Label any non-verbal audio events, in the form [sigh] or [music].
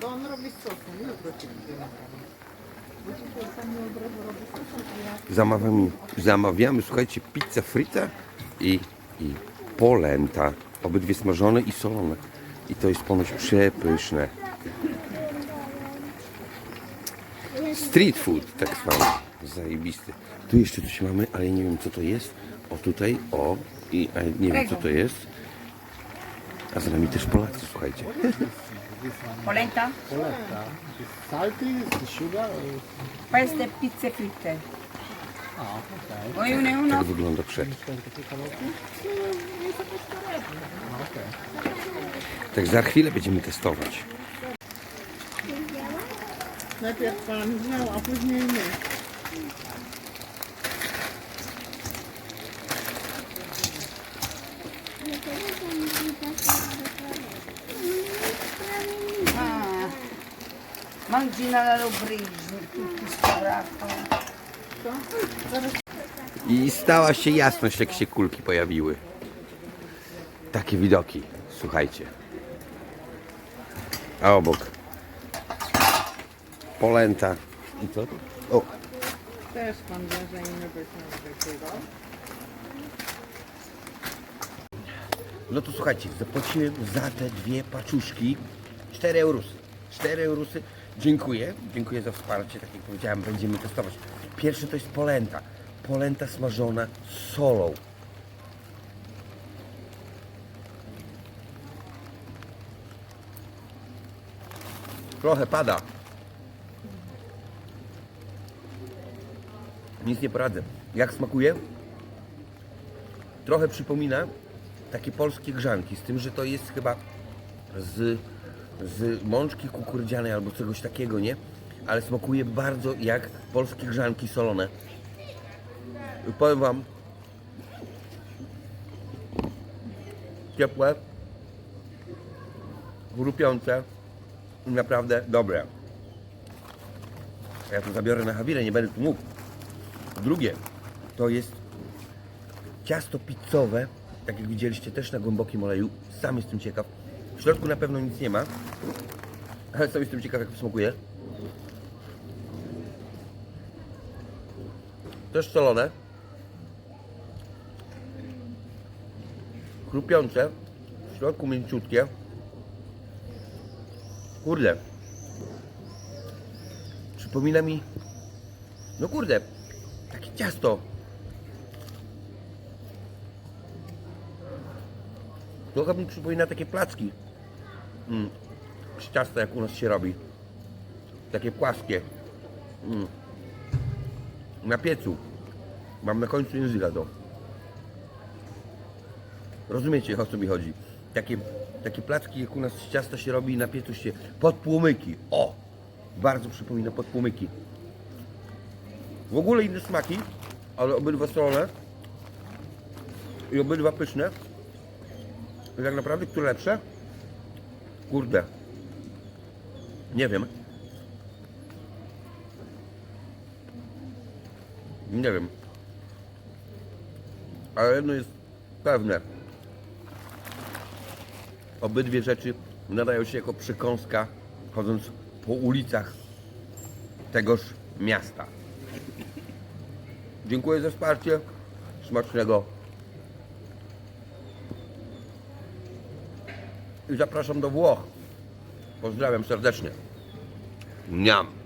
Bo on robi z sosem, jutro ci Zamawiamy, zamawiamy słuchajcie, pizzę frita i, i polenta. Obydwie smażone i solone. I to jest ponoć przepyszne. Street food, tak zwany. Zajebisty. Tu jeszcze coś mamy, ale nie wiem co to jest. O tutaj, o. I a nie wiem co to jest. A za nami też Polacy, słuchajcie. [laughs] Polenta? Polenta. Is salty, is sugar? Or... Queste pizze fritte. Ah, okay. Vuoi una e una? Tak wygląda przed. Okay. Tak za chwilę będziemy testować. najpierw pan wziął, a później my. Ah. La lombrice, tutti sforato. I stała się jasność, jak się kulki pojawiły. Takie widoki, słuchajcie. A obok polenta. I co? O, Też i my byśmy wykrywał. no to słuchajcie, zapłaciłem za te dwie paczuszki 4 eurosy. 4 eurosy. Dziękuję. Dziękuję za wsparcie. Tak jak powiedziałem, będziemy testować. Pierwszy to jest polenta. Polenta smażona solą. Trochę pada. Nic nie poradzę. Jak smakuje? Trochę przypomina takie polskie grzanki, z tym, że to jest chyba z, z mączki kukurydzianej albo czegoś takiego, nie? Ale smakuje bardzo jak polskie grzanki solone. I powiem Wam, ciepłe, chrupiące naprawdę dobre. Ja to zabiorę na hawirę, nie będę tu mógł. Drugie, to jest ciasto pizzowe, tak jak widzieliście też na głębokim oleju. Sam jestem ciekaw. W środku na pewno nic nie ma, ale sam jestem ciekaw jak smakuje. Też solone. Chrupiące. W środku mięciutkie. Kurde. Przypomina mi... No kurde, takie ciasto. Trochę mi przypomina takie placki. Mm. Z ciasta jak u nas się robi. Takie płaskie. Mm. Na piecu. Mam na końcu języka to. Rozumiecie o co mi chodzi? Takie, takie placki jak u nas z ciasta się robi na piecu się. Podpłomyki. O! Bardzo przypomina podpłomyki. W ogóle inne smaki, ale obydwa solone i obydwa pyszne. Tak naprawdę, które lepsze? Kurde. Nie wiem. Nie wiem. Ale jedno jest pewne. Obydwie rzeczy nadają się jako przekąska, chodząc po ulicach tegoż miasta. Dziękuję za wsparcie. Smacznego. I zapraszam do Włoch. Pozdrawiam serdecznie. Niam.